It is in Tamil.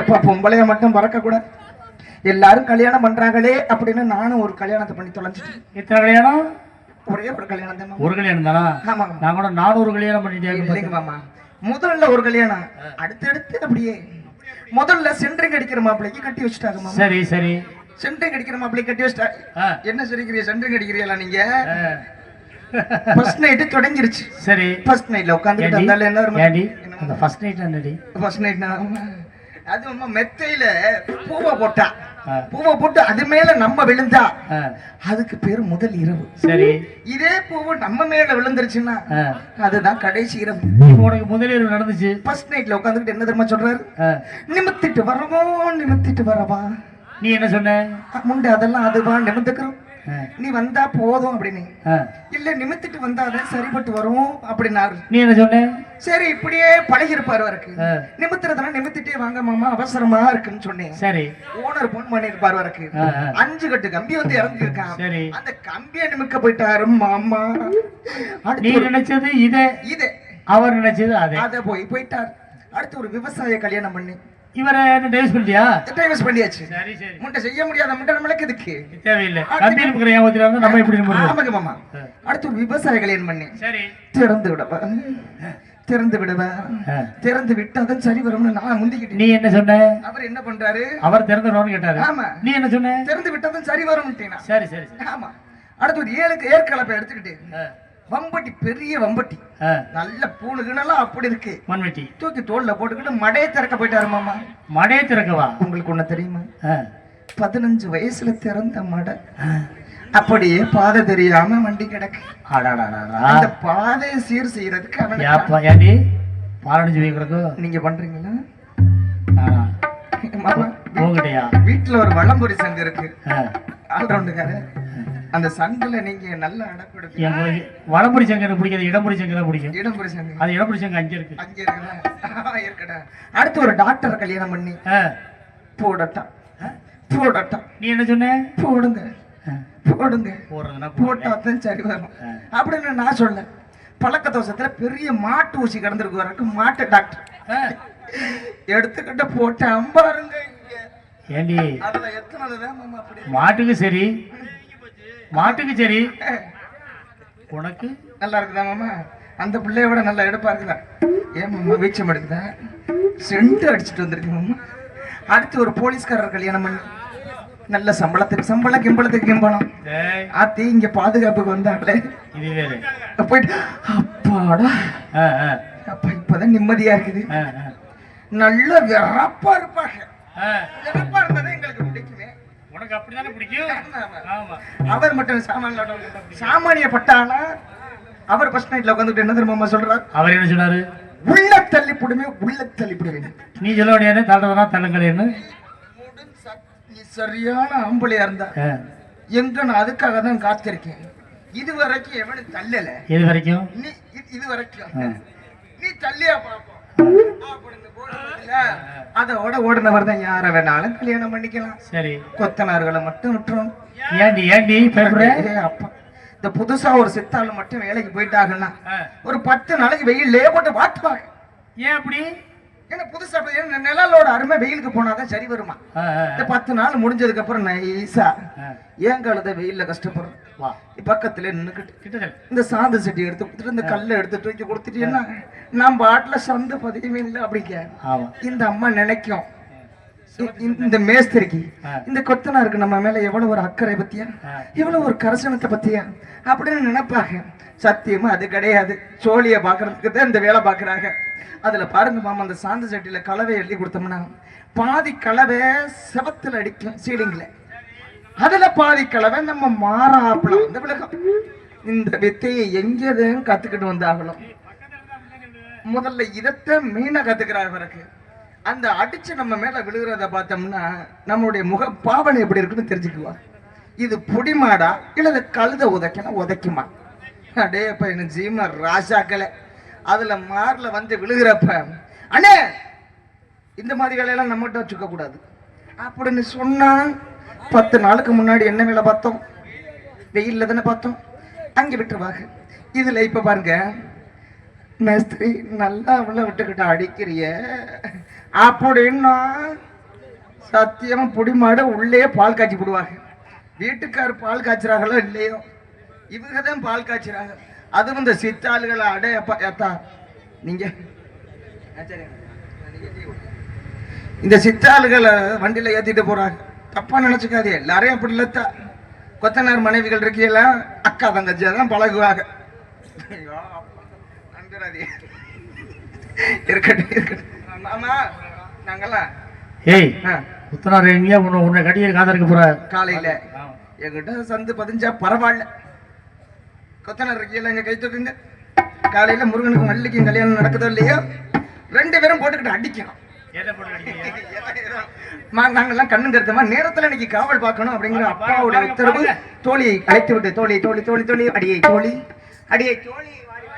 எப்ப பொம்பளைய மட்டும் பறக்க கூடாது எல்லாரும் கல்யாணம் பண்றாங்களே அப்படின்னு நானும் ஒரு கல்யாணத்தை பண்ணி தொலைஞ்சிட்டேன். எத்தனை கல்யாணம்? ஒரே ஒரு கல்யாணம் தான். ஒரு கல்யாணம் தானா? ஆமாங்க நான் கூட நானூறு கல்யாணம் பண்ணிட்டேன் மாமா முதல்ல ஒரு கல்யாணம். அடுத்தடுத்து அப்படியே முதல்ல சென்ட்ரிங் அடிக்கிற மாப்பிள்ளைக்கு கட்டி வச்சுட்டாங்க சரி சரி. சென்ட்ரிங் அடிக்கிற மாப்பிள்ளை கட்டி வச்சுட்டாங்க என்ன சரிக்கிறீங்க? சென்ட்ரிங் அடிக்கிறீங்களா நீங்க. ஃபர்ஸ்ட் நைட்டு தொடங்கிருச்சு. சரி. ஃபர்ஸ்ட் நைட்ல உட்காந்துட்டு ஏண்டி? இருந்தாலும் என்ன அந்த ஃபர்ஸ்ட் நைட் என்னடி? ஃபர்ஸ்ட் நைட் அது மெத்தையில பூவை போட்டா. பூவை போட்டு அது மேல நம்ம விழுந்தா அதுக்கு பேர் முதல் இரவு. சரி. இதே பூவு நம்ம மேல விழுந்துருச்சுன்னா. அதுதான் கடைசி இரவு. உனக்கு முதலில் நடந்துச்சு. ஃபர்ஸ்ட் நைட்ல உட்காந்துக்கிட்டு என்ன தெரியுமா சொல்றாரு? நிமித்திட்டு வரவோ நிமித்திட்டு வரவா. நீ என்ன சொன்ன? முண்டை அதெல்லாம் அதுவா நிமித்துக்கிறோம் நீ வந்தா போதும் அப்படின்னு. இல்ல நிமித்திட்டு வந்தா அதான் சரிப்பட்டு வரும் அப்படின்னாரு. நீ என்ன சொன்ன? சரி இப்படியே பழகிருப்பாரு அவருக்கு. ஆ, நிமித்திரதெல்லாம் நிமித்திட்டே வாங்க மாமா அவசரமா இருக்குன்னு சொன்னேன். சரி. ஓனர் போன் பண்ணிருப்பாரு அவருக்கு. அஞ்சு கட்டு கம்பி வந்து இறங்கிருக்கான் சரி. அந்த கம்பியை நிமிக்க போயிட்டாரு மாமா. நீ நினைச்சது இத? இது. அவர் நினைச்சது அதே. அத போய் போயிட்டார். அடுத்து ஒரு விவசாய கல்யாணம் பண்ணி. இவரை டேஸ் பண்ணிட்டியா? டைவர்ஸ் பண்ணியாச்சு? சரி சரி. முட்டை செய்ய முடியாத முட்டை நம்மளுக்கு எதுக்கு? தேவையில்லை. கம்பெனி இருக்கிற ஏமாத்தில இருந்தா நம்ம எப்படி நம்புறது ஆமாங்க மாமா. அடுத்து ஒரு விவசாய கல்யாணம் பண்ணி? சரி. திறந்து விடவா? திறந்து விடவா. திறந்து சரி வரும்னு நான் முந்திக்கிட்டேன். நீ என்ன சொன்ன? அவர் என்ன பண்றாரு? அவர் திறந்துடுவான்னு கேட்டாரு. ஆமா. நீ என்ன சொன்ன? திறந்து விட்டாதான் சரி வரும்ட்டேன் நான். சரி சரி ஆமா. அடுத்து ஒரு ஏழுக்கு ஏற்கலப்பை எடுத்துக்கிட்டு வம்பட்டி பெரிய வம்பட்டி. நல்ல பூணுக்குன்னெல்லாம் அப்படி இருக்கு. மண்வெட்டி. தூக்கி தோல்ல போட்டுக்கிட்டு மடையை திறக்க போயிட்டாரு மாமா. மடையை திறக்கவா? உங்களுக்கு ஒண்ணு தெரியுமா? பதினஞ்சு வயசுல திறந்த மடை. அப்படியே பாதை தெரியாம வண்டி கிடக்கு. அந்த பாதையை சீர் செய்யறதுக்கு பாலடிஞ்சு போய் கிடக்கோ நீங்க பண்றீங்களா? வீட்டுல ஒரு வளம்புரி சங்கு இருக்கு. ஆ, ஆல்ரவுண்டுக்காரு அந்த சங்குல நீங்க நல்லா அடப்படுப்பீங்க எங்களுக்கு வடமுடி சங்கரை பிடிக்காது இடமுடி சங்கரை பிடிக்கும். இடம்புரி சங்கு. அது இடமுடி சங்கம் அங்கே இருக்கு. அங்க இருக்குல்ல இருக்கடா. அடுத்து ஒரு டாக்டர் கல்யாணம் பண்ணி. போடட்டா போடட்டா நீ என்ன சொன்ன? போடுங்க. போடுங்க. போட்டா தான் சரி வரும். அப்படின்னு நான் சொல்ல பழக்க தோஷத்துல பெரிய மாட்டு ஊசி கடந்திருக்கு வரைக்கும் மாட்டு டாக்டர். எடுத்துக்கிட்டு போட்டேன். பாருங்க இங்க. ஏண்டி? மாட்டுக்கு சரி. மாட்டுக்கு சரி. உனக்கு? நல்லா இருக்குதா மாமா? அந்த பிள்ளைய விட நல்லா எடுப்பா இருக்குதா? ஏன் மாமா வீச்சம் எடுக்குதா? சென்ட் அடிச்சுட்டு வந்திருக்கு மாமா. அடுத்து ஒரு போலீஸ்காரர் கல்யாணம் பண்ணி. நல்ல சம்பளத்துக்கு சம்பளம் கிம்பளத்துக்கு கிம்பளம் ஆத்தி இங்க பாதுகாப்புக்கு வந்தாங்களே போயிட்டு அப்பாடா. அப்பா இப்பதான் நிம்மதியா இருக்குது. நல்ல வெறப்பா இருப்பாங்க. உனக்கு அப்படிதானே பிடிக்கும்? ஆமா. அவர் மட்டும் சாமான் சாமானிய பட்டானா அவர் ஃபர்ஸ்ட் நைட்ல உட்காந்துட்டு என்ன தெரியுமா சொல்றாரு? அவர் என்ன சொன்னாரு? உள்ள தள்ளி புடுமே உள்ள தள்ளி புடுவேன் நீ சொல்ல முடியாது தள்ளுறதுனா தள்ளுங்களேன்னு நீ சரியான ஆம்பளையா இருந்தா எங்க நான் அதுக்காக தான் காத்திருக்கேன். இது வரைக்கும் எவனும் தள்ளல. இது வரைக்கும்? நீ இது- வரைக்கும். நீ தள்ளியா போடுறதுல, அதோட ஓடுனவர் தான் யார வேணாலும் கல்யாணம் பண்ணிக்கலாம். சரி. கொத்தனார்களை மட்டும் விட்டுரும். ஏண்டி ஏண்டி அப்பா. இந்த புதுசா ஒரு சித்தாள் மட்டும் வேலைக்கு போயிட்டாங்கன்னா ஒரு பத்து நாளைக்கு வெயிலே போட்டு வாட்டுவாங்க. ஏன் அப்படி? ஏன்னா புதுசா நிழலோட அருமை வெயிலுக்கு போனாதான் சரி வருமா? இந்த பத்து நாள் முடிஞ்சதுக்கு அப்புறம் நைஸா ஆ. ஏன் கழுத வெயில்ல கஷ்டப்படுறோம் பக்கத்துல நின்னுக்கிட்டு இந்த சாந்து சட்டி எடுத்து கொடுத்துட்டு இந்த கல்லை எடுத்து தூக்கி கொடுத்துட்டீங்கன்னா நான் பாட்டுல சந்து பதியவே இல்லை அப்படிங்க இந்த அம்மா நினைக்கும். இந்த மேஸ்திரிக்கு. இந்த கொத்தனாருக்கு நம்ம மேல எவ்வளவு ஒரு அக்கறை பத்தியா. எவ்வளவு ஒரு கரசனத்தை பத்தியா? அப்படின்னு நினைப்பாங்க சத்தியமா அது கிடையாது. சோழிய பாக்குறதுக்கு தான் இந்த வேலை பாக்குறாங்க. அதுல பாருங்க மாமா அந்த சாந்து சட்டியில கலவை எழுதி கொடுத்தோம்னா பாதி கலவை செவத்துல அடிக்கும் சீலிங்ல. அதுல பாதி கலவை நம்ம மாறாப்புல வந்து விலகும். இந்த வித்தையை எங்கேயும் கத்துக்கிட்டு வந்தாகலாம் முதல்ல இதத்தை மீனை கத்துக்கிறார் பிறகு அந்த அடிச்சு நம்ம மேல விழுகிறத பார்த்தோம்னா நம்மளுடைய முக பாவனை எப்படி இருக்குன்னு தெரிஞ்சுக்குவா. இது புடிமாடா? இல்லை கழுத உதைக்கணும் உதைக்குமா? அடே அப்ப என்ன ஜீம ராசாக்களை அதுல மார்ல வந்து விழுகிறப்ப அண்ணே இந்த மாதிரி வேலையெல்லாம் நம்மகிட்ட வச்சுக்க கூடாது அப்படின்னு சொன்னா பத்து நாளுக்கு முன்னாடி என்ன வேலை பார்த்தோம்? வெயில்ல தானே பார்த்தோம். அங்கே விட்டுருவாங்க இதுல இப்ப பாருங்க. மேஸ்திரி நல்லா அவளை விட்டுக்கிட்ட அடிக்கிறிய. அப்படின்னா சத்தியமா புடிமாட உள்ளே பால் காய்ச்சி போடுவாங்க வீட்டுக்கார் பால் காய்ச்சிறார்களோ இல்லையோ? இவங்க தான் பால் காய்ச்சிறாங்க. அதுவும் இந்த சித்தாளுகளை அடே அப்பா ஏத்தா நீங்க. இந்த சித்தாளுகளை வண்டியில ஏத்திட்டு போறாங்க. தப்பா நினைச்சுக்காதே. எல்லாரையும் அப்படி இல்லத்தா கொத்தனார் மனைவிகள் இருக்கீங்களா? அக்கா தங்கச்சியா தான் பழகுவாங்க. இருக்கட்டும் இருக்கட்டும். ஆமா நாங்கெல்லாம் ஏய் புத்தனார் எங்கேயா உன்னை உன்னை கடியை காதலிக்க போற? காலையில. என்கிட்ட சந்து பதிஞ்சா பரவாயில்ல. கொத்தனார் இருக்கீங்களா? எங்க கை தூக்குங்க. காலையில முருகனுக்கு மல்லிக்கும் கல்யாணம் நடக்குதோ இல்லையோ? ரெண்டு பேரும் போட்டுக்கிட்டு அடிக்கணும். நாங்கெல்லாம் கண்ணு கருத்தமா நேரத்துல இன்னைக்கு காவல் பார்க்கணும் அப்படிங்கிற அப்பாவுடைய உத்தரவு தோழியை அழைத்து விட்டு தோழி தோழி தோழி தோழி அடியை தோழி அடியை தோழி